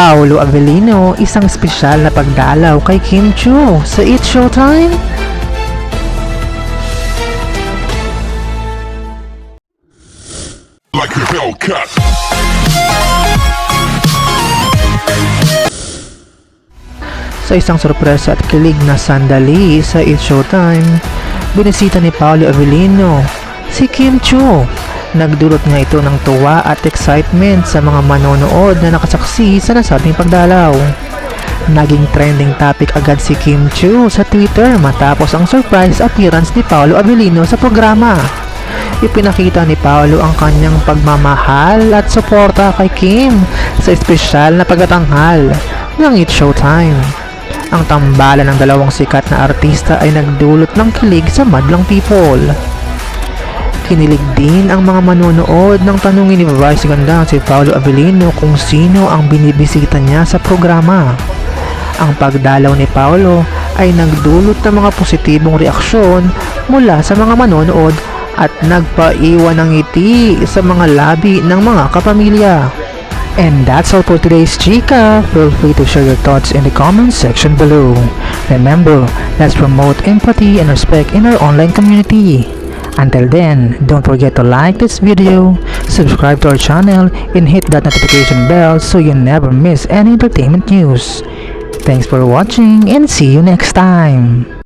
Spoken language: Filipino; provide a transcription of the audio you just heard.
Paolo Avellino isang espesyal na pagdalaw kay Kim Chu sa It's Showtime. like a bell cut. Sa isang sorpresa at kilig na sandali sa It's Showtime, binisita ni Paolo Avellino si Kim Chu. Nagdulot nga ito ng tuwa at excitement sa mga manonood na nakasaksi sa nasabing pagdalaw. Naging trending topic agad si Kim Chu sa Twitter matapos ang surprise appearance ni Paolo Avellino sa programa. Ipinakita ni Paolo ang kanyang pagmamahal at suporta kay Kim sa espesyal na pagtatanghal ng It's Showtime. Ang tambalan ng dalawang sikat na artista ay nagdulot ng kilig sa madlang people. Kinilig din ang mga manonood ng tanungin ni Vice Ganda si Paolo Avellino kung sino ang binibisita niya sa programa. Ang pagdalaw ni Paolo ay nagdulot ng mga positibong reaksyon mula sa mga manonood at nagpaiwan ng ngiti sa mga labi ng mga kapamilya. And that's all for today's Chika. Feel free to share your thoughts in the comment section below. Remember, let's promote empathy and respect in our online community. Until then, don't forget to like this video, subscribe to our channel, and hit that notification bell so you never miss any entertainment news. Thanks for watching and see you next time.